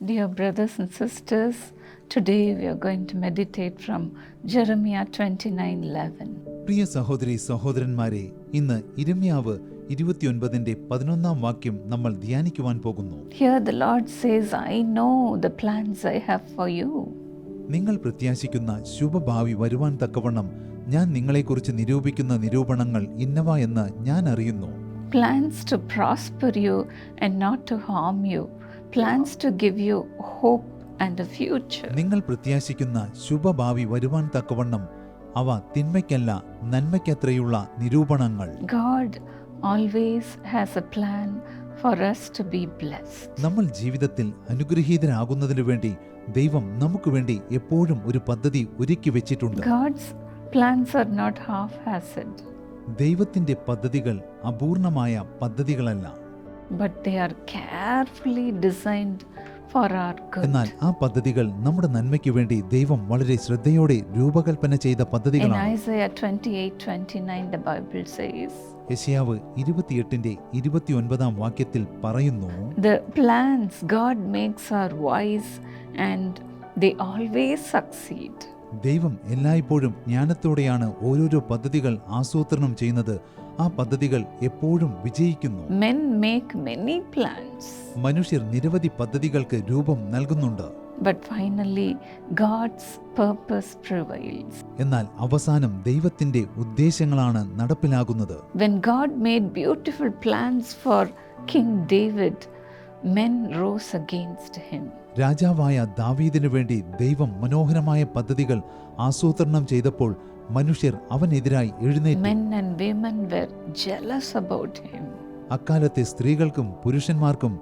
Dear brothers and sisters, today we are going to meditate from Jeremiah 29:11. പ്രിയ സഹോദരി സഹോദരന്മാരെ ഇന്ന് ഇരമ്യാവ് ഇരുപത്തിയൊൻപതിന്റെ പതിനൊന്നാം വാക്യം നമ്മൾ ധ്യാനിക്കുവാൻ പോകുന്നു Here the Lord says, I know the plans I have for you. നിങ്ങൾ പ്രത്യാശിക്കുന്ന ശുഭഭാവി വരുവാൻ തക്കവണ്ണം ഞാൻ നിങ്ങളെക്കുറിച്ച് നിരൂപിക്കുന്ന നിരൂപണങ്ങൾ ഇന്നവ എന്ന് ഞാൻ അറിയുന്നു Plans to prosper you and not to harm you. Plans to give you hope and a future. നിങ്ങൾ പ്രത്യാശിക്കുന്ന ശുഭഭാവി വരുവാൻ തക്കവണ്ണം അവ തിന്മയ്ക്കല്ല നന്മയ്ക്കത്രയുള്ള നിരൂപണങ്ങൾ God always has a plan for us to be blessed. നമ്മൾ ജീവിതത്തിൽ അനുഗ്രഹീതരാകുന്നതിനു വേണ്ടി ദൈവം നമുക്ക് വേണ്ടി എപ്പോഴും ഒരു പദ്ധതി ഒരുക്കി വെച്ചിട്ടുണ്ട് God's plans are not half-assed, ദൈവത്തിന്റെ പദ്ധതികൾ അപൂർണമായ പദ്ധതികളല്ല but they are carefully designed for our good. എന്നാൽ ആ പദ്ധതികൾ നമ്മുടെ നന്മയ്ക്ക് വേണ്ടി ദൈവം വളരെ ശ്രദ്ധയോടെ രൂപകൽപ്പന ചെയ്ത പദ്ധതികളാണ് Isaiah 28 29, the Bible says, യശയാവ് ഇരുപത്തിയെട്ടിന്റെ ഇരുപത്തിയൊൻപതാം വാക്യത്തിൽ പറയുന്നു The plans God makes are wise and they always succeed. ദൈവം എല്ലായ്പ്പോഴും ജ്ഞാനത്തോടെയാണ് ഓരോരോ പദ്ധതികൾ ആസൂത്രണം ചെയ്യുന്നത് ആ പദ്ധതികൾ എപ്പോഴും വിജയിക്കുന്നു Men make many plans, മനുഷ്യർ നിരവധി പദ്ധതികൾക്ക് രൂപം നൽകുന്നുണ്ട് but finally, God's purpose prevails. എന്നാൽ അവസാനം ദൈവത്തിന്റെ ഉദ്ദേശങ്ങളാണ് നടപ്പിലാകുന്നത് When God made beautiful plans for King David, men rose against him. രാജാവായ ദാവീദിനു വേണ്ടി ദൈവം മനോഹരമായ പദ്ധതികൾ ആസൂത്രണം ചെയ്തപ്പോൾ മനുഷ്യർ അവനെതിരായി എഴുന്നേറ്റു Men and women were jealous about him. അക്കാലത്തെ സ്ത്രീകൾക്കും പുരുഷന്മാർക്കും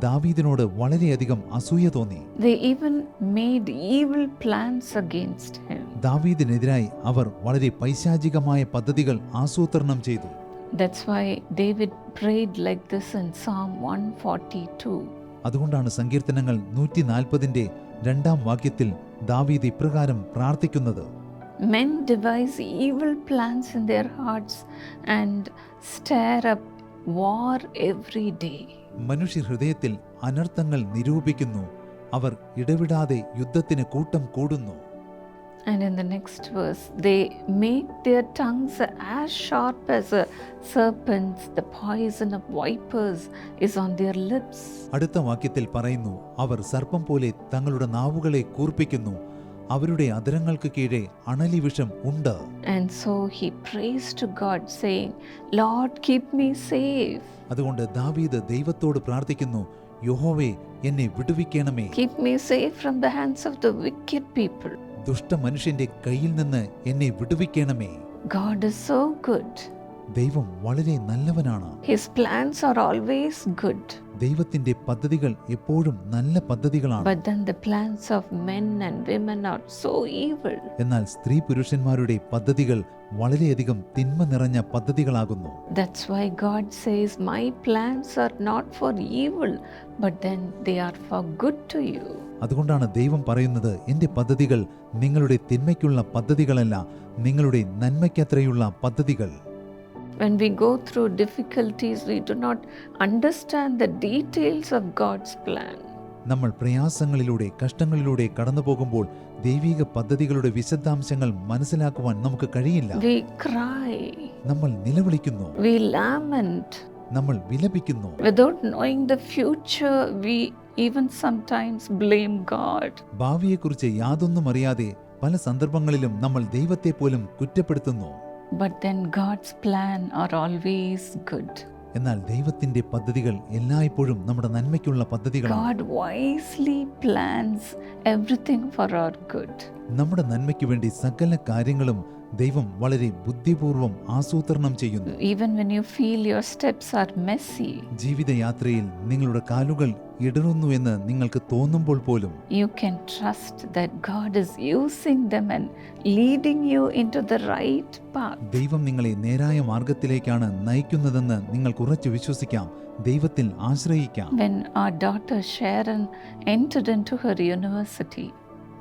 ദാവീദിനോട് വളരെയധികം അസൂയ തോന്നി They even made evil plans against him. ദാവീദിനെതിരായി അവർ വളരെ പൈശാചികമായ പദ്ധതികൾ ആസൂത്രണം ചെയ്തു That's why David prayed like this in Psalm 142. അതുകൊണ്ടാണ് സങ്കീർത്തനങ്ങൾ നൂറ്റി നാൽപ്പതിന്റെ രണ്ടാം വാക്യത്തിൽ ദാവീദ് ഇപ്രകാരം പ്രാർത്ഥിക്കുന്നത് Men devise evil plans in their hearts and stir up war every day. മനുഷ്യ ഹൃദയത്തിൽ അനർത്ഥങ്ങൾ നിരൂപിക്കുന്നു അവർ ഇടവിടാതെ യുദ്ധത്തിന് കൂട്ടം കൂടുന്നു And in the next verse, they make their tongues as sharp as a serpent's, the poison of vipers is on their lips. അടുത്ത വാക്യത്തിൽ പറയുന്നു അവർ സർപ്പം പോലെ തങ്ങളുടെ നാവുകളെ കൂർപ്പിക്കുന്നു അവരുടെ അധരങ്ങൾക്ക് കീഴേ അണലിവിഷം ഉണ്ട്. And so he prays to God saying Lord keep me safe അതുകൊണ്ട് ദാവീദ് ദൈവത്തോട് പ്രാർത്ഥിക്കുന്നു യഹോവേ എന്നെ വിടുവിക്കണമേ. Keep me safe from the hands of the wicked people ദുഷ്ട മനുഷ്യന്റെ കയ്യിൽ നിന്ന് എന്നെ വിടുവിക്കണമേ. ഗോഡ് ഈസ് സോ ഗുഡ് ദൈവം വളരെ നല്ലവനാണ്. His plans are always good ദൈവത്തിന്റെ പദ്ധതികൾ എപ്പോഴും നല്ല പദ്ധതികളാണ്. But then the plans of men and women are so evil. എന്നാൽ സ്ത്രീ പുരുഷന്മാരുടെ പദ്ധതികൾ വളരെയധികം തിന്മ നിറഞ്ഞ പദ്ധതികളാകുന്നു. That's why God says my plans are not for evil, but then they are for good to you അതുകൊണ്ടാണ് ദൈവം പറയുന്നത് എന്റെ പദ്ധതികൾ നിങ്ങളുടെ തിന്മയ്ക്കുള്ള പദ്ധതികളല്ല നിങ്ങളുടെ നന്മയ്ക്കത്രയുള്ള പദ്ധതികൾ. When we go through difficulties, we do not understand the details of God's plan. നമ്മൾ പ്രയാസങ്ങളിലൂടെ കഷ്ടങ്ങളിലൂടെ കടന്നു പോകുമ്പോൾ ദൈവിക പദ്ധതികളുടെ വിശദാംശങ്ങൾ മനസ്സിലാക്കുവാൻ നമുക്ക് കഴിയില്ല We cry, നമ്മൾ നിലവിളിക്കുന്നു we lament. നമ്മൾ വിലപിക്കുന്നു Without knowing the future, we even sometimes blame God. ഭാവിയെക്കുറിച്ച് യാതൊന്നും അറിയാതെ പല സന്ദർഭങ്ങളിലും നമ്മൾ ദൈവത്തെ പോലും കുറ്റപ്പെടുത്തുന്നു But then God's plan are always good. എന്നാൽ ദൈവത്തിന്റെ പദ്ധതികൾ എല്ലായ്പ്പോഴും നമ്മുടെ നന്മയ്ക്കുള്ള പദ്ധതികളാണ് God wisely plans everything for our good. നമ്മുടെ നന്മയ്ക്ക് വേണ്ടി സകല കാര്യങ്ങളും ദൈവം വളരെ ബുദ്ധിപൂർവം ആസൂത്രണം ചെയ്യുന്നു. Even when you feel your steps are messy ജീവിതയാത്രയിൽ നിങ്ങളുടെ കാലുകൾ ഇടറുന്നു എന്ന് നിങ്ങൾക്ക് തോന്നുമ്പോൾ പോലും you can trust that God is using them and leading you into the right path ദൈവം നിങ്ങളെ നേരായ മാർഗത്തിലേക്കാണ് നയിക്കുന്നതെന്ന് നിങ്ങൾ കുറച്ച് വിശ്വസിക്കാം. ദൈവത്തിൽ ആശ്രയിക്കാം. When our daughter sharon entered into her university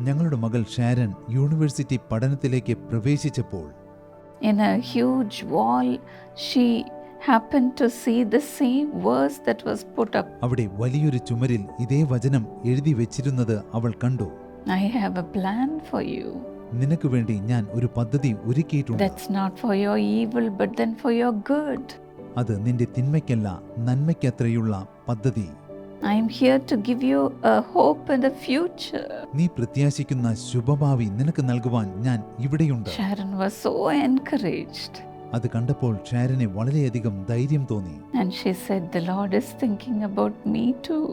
ഞങ്ങളുടെ മകൾ ഷാരൻ യൂണിവേഴ്സിറ്റി പഠനത്തിലേക്ക് പ്രവേശിച്ചപ്പോൾ in a huge wall, she happened to see the same verse that was put up. അവിടെ വലിയൊരു ചുമരിൽ ഇതേ വചനം എഴുതി വെച്ചിരുന്നത് അവൾ കണ്ടു. I have a plan for you നിനക്ക് വേണ്ടി ഞാൻ ഒരു പദ്ധതി ഒരുക്കിയിട്ടുണ്ട്. That's not for your evil, but then for your good അത് നിന്റെ തിന്മയ്ക്കല്ല നന്മയ്ക്കത്രയുള്ള പദ്ധതി. I am here to give you a hope in the future. നീ പ്രത്യാശിക്കുന്ന ശുഭഭാവി നിനക്ക് നൽകുവാൻ ഞാൻ ഇവിടെയുണ്ട് Sharon was so encouraged. അത് കണ്ടപ്പോൾ ഷാരനെ വളരെയധികം ധൈര്യം തോന്നി And she said, The Lord is thinking about me too.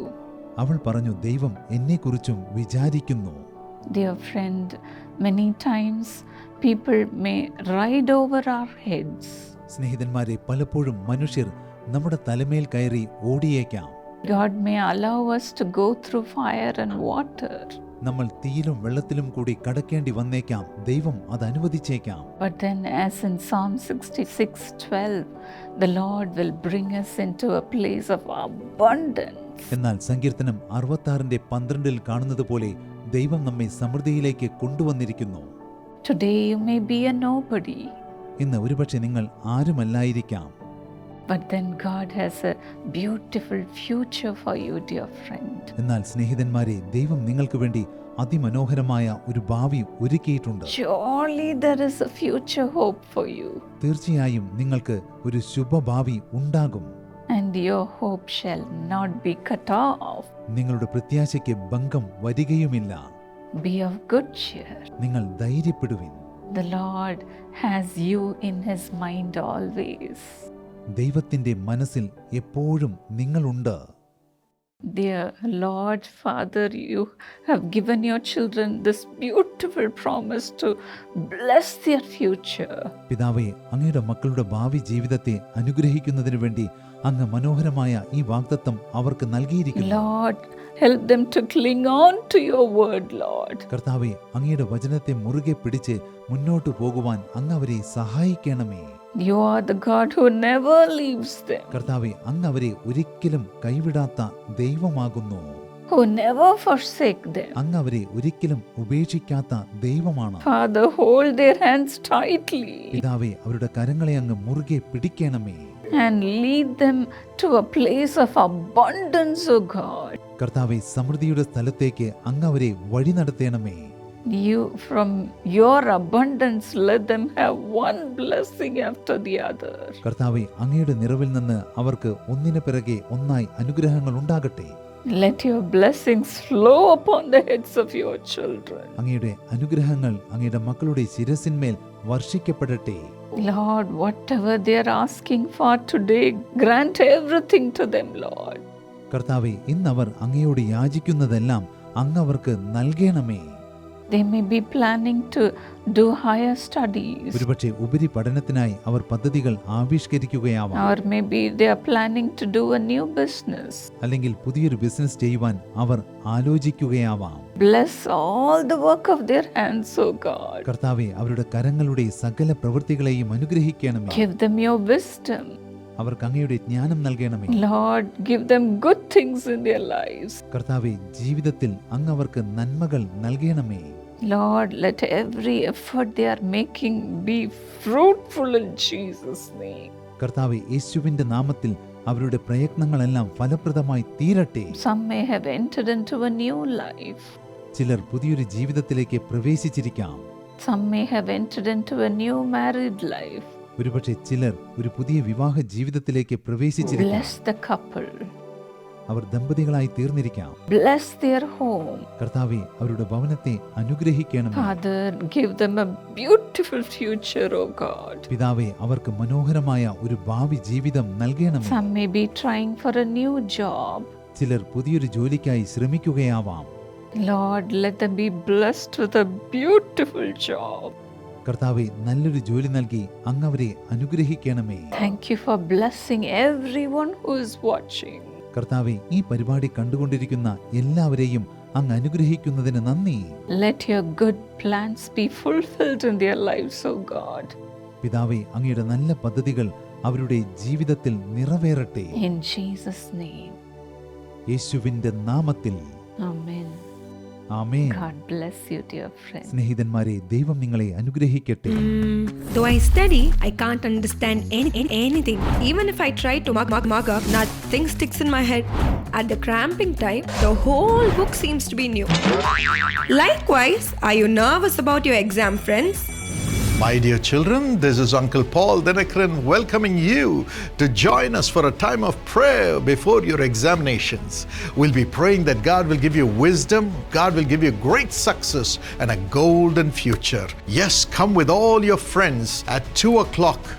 അവൾ പറഞ്ഞു ദൈവം എന്നെക്കുറിച്ചും വിചാരിക്കുന്നു Dear friend, many times people may ride over our heads. സ്നേഹിതന്മാരെ പലപ്പോഴും മനുഷ്യർ നമ്മുടെ തലമേൽ കയറി ഓടിയേക്കാം God may allow us to go through fire and water. നമ്മൾ തീയിലും വെള്ളത്തിലും കൂടി കടക്കേണ്ടി വന്നേക്കാം. ദൈവം അത് അനുവദിച്ചേക്കാം. But then, as in Psalm 66 12, the Lord will bring us into a place of abundance. എന്നാൽ സങ്കീർത്തനം അറുപത്താറിന്റെ പന്ത്രണ്ടിൽ കാണുന്നത് പോലെ ദൈവം നമ്മെ സമൃദ്ധിയിലേക്ക് കൊണ്ടുവന്നിരിക്കുന്നു. Today, you may be a nobody, ഇന്ന് ഒരുപക്ഷേ നിങ്ങൾ ആരുമല്ലായിരിക്കാം. but then God has a beautiful future for you, dear friend. എന്നാൽ സ്നേഹിതന്മാരെ ദൈവം നിങ്ങൾക്ക് വേണ്ടി അതിമനോഹരമായ ഒരു ഭാവി ഒരുക്കിയിട്ടുണ്ട് Surely, there is a future hope for you, തീർച്ചയായും നിങ്ങൾക്ക് ഒരു ശുഭഭാവി ഉണ്ടാകും and your hope shall not be cut off. നിങ്ങളുടെ പ്രത്യാശയ്ക്ക് ഭംഗം വരികയുമില്ല Be of good cheer. നിങ്ങൾ ധൈര്യപ്പെടുവിൻ The Lord has you in His mind always. ദൈവത്തിന്റെ മനസ്സിൽ എപ്പോഴും നിങ്ങളുണ്ട് Dear Lord, Father, you have given your children this beautiful promise to bless their future. പിതാവേ അങ്ങയുടെ മക്കളുടെ ഭാവി ജീവിതത്തെ അനുഗ്രഹിക്കുന്നതിന് വേണ്ടി അങ്ങ് മനോഹരമായ ഈ വാഗ്ദത്തം അവർക്ക് നൽകിയിരിക്കുന്നു. Lord, help them to cling on to your word, Lord. കർത്താവെ അങ്ങയുടെ വചനത്തെ മുറുകെ പിടിച്ച് മുന്നോട്ട് പോകുവാൻ അങ്ങ് അവരെ സഹായിക്കണമേ. You are the God who never leaves them, കർത്താവെ അങ്ങ് അവരെ ഒരിക്കലും കൈവിടാത്ത ദൈവമാകുന്നു. Who never forsake them. അങ്ങ് അവരെ ഒരിക്കലും ഉപേക്ഷിക്കാത്ത ദൈവമാണ്. Father, hold their hands tightly. പിതാവെ അവരുടെ കരങ്ങളെ അങ്ങ് മുറുകെ പിടിക്കണമേ. And lead them to a place of abundance, O God. കർത്താവെ സമൃദ്ധിയുടെ സ്ഥലത്തേക്ക് അങ്ങ് അവരെ വഴി നടത്തണമേ You, from your abundance, let them have one blessing after the other. കർത്താവെ അങ്ങയുടെ നിറവിൽ നിന്ന് അവർക്ക് ഒന്നിനു പിറകെ ഒന്നായി അനുഗ്രഹങ്ങൾ ഉണ്ടാകട്ടെ Let your blessings flow upon the heads of your children. അങ്ങയുടെ അനുഗ്രഹങ്ങൾ അങ്ങയുടെ മക്കളുടെ ശിരസിന്മേൽ വർഷിക്കപ്പെടട്ടെ. Lord whatever they for today grant everything to them Lord കർത്താവേ ഇന്നവർ അങ്ങയോട് യാചിക്കുന്നതെല്ലാം അങ്ങ് അവർക്ക് നൽകണമേ. They may be planning to do higher studies, ഒരുപക്ഷേ ഉപരി പഠനത്തിനായി അവർ പദ്ധതികൾ ആവിഷ്കരിക്കുകയാവാം or maybe they are planning to do a new business. അല്ലെങ്കിൽ പുതിയൊരു ബിസിനസ് ചെയ്യുവാൻ അവർ ആലോചിക്കുകയാവാം Bless all the work of their hands, O God. കർത്താവെ അവരുടെ കരങ്ങളുടെ സകല പ്രവൃത്തികളെയും അനുഗ്രഹിക്കണമേ Give them your wisdom. അവർക്ക് അങ്ങയുടെ ജ്ഞാനം നൽകണമേ Lord, give them good things in their lives. കർത്താവെ ജീവിതത്തിൽ അങ്ങ് അവർക്ക് നന്മകൾ നൽകണമേ Lord, let every effort they are making be fruitful in Jesus' name. കർത്താവ് യേശുവിന്റെ നാമത്തിൽ അവരുടെ പ്രയത്നങ്ങളെല്ലാം ഫലപ്രദമായി തീരട്ടെ Some may have entered into a new life. ചിലർ പുതിയൊരു ജീവിതത്തിലേക്ക് പ്രവേശിച്ചിരിക്കാം Some may have entered into a new married life. ഒരുപക്ഷെ ചിലർ ഒരു പുതിയ വിവാഹ ജീവിതത്തിലേക്ക് പ്രവേശിച്ചിരിക്കാം Bless the couple. അവർ ദമ്പതികളായി തീർന്നിരിക്കാം. ബ്ലസ് ദിയർ ഹോം കർത്താവെ അവരുടെ ഭവനത്തെ അനുഗ്രഹിക്കണം father give them a beautiful future oh God പിതാവെ അവർക്ക് മനോഹരമായ ഒരു ഭാവി ജീവിതം നൽകണം some may be trying for a new job ചിലർ പുതിയൊരു ജോലിക്കായി ശ്രമിക്കുകയാവാം. Lord let them be blessed with a beautiful job കർത്താവെ നല്ലൊരു ജോലി നൽകി അങ്ങവരെ അവരെ അനുഗ്രഹിക്കണമേ. Thank you for blessing everyone one is is watching കർത്താവെ ഈ പരിപാടി കണ്ടുകൊണ്ടിരിക്കുന്ന എല്ലാവരെയും അങ്ങ് അനുഗ്രഹിക്കുന്നതിന് നന്ദി. Let your good plans be fulfilled in their lifes oh God പിതാവെ അങ്ങയുടെ നല്ല പദ്ധതികൾ അവരുടെ ജീവിതത്തിൽ നിറവേറട്ടെ. ഇൻ ജീസസ് നെയിം യേശുവിന്റെ നാമത്തിൽ. ആമേൻ സ്നേഹിതന്മാരെ ദൈവം നിങ്ങളെ അനുഗ്രഹിക്കട്ടെ Though I study, I can't understand any, any- anything. Even if I try to mug, mug, mug up, nothing sticks in my head. At the cramping time, the whole book seems to be new. Likewise, are you nervous about your exam, friends? My dear children, this is Uncle Paul Dinakaran welcoming you to join us for a time of prayer before your examinations. We'll be praying that God will give you wisdom, God will give you great success and a golden future. Yes, come with all your friends at 2 o'clock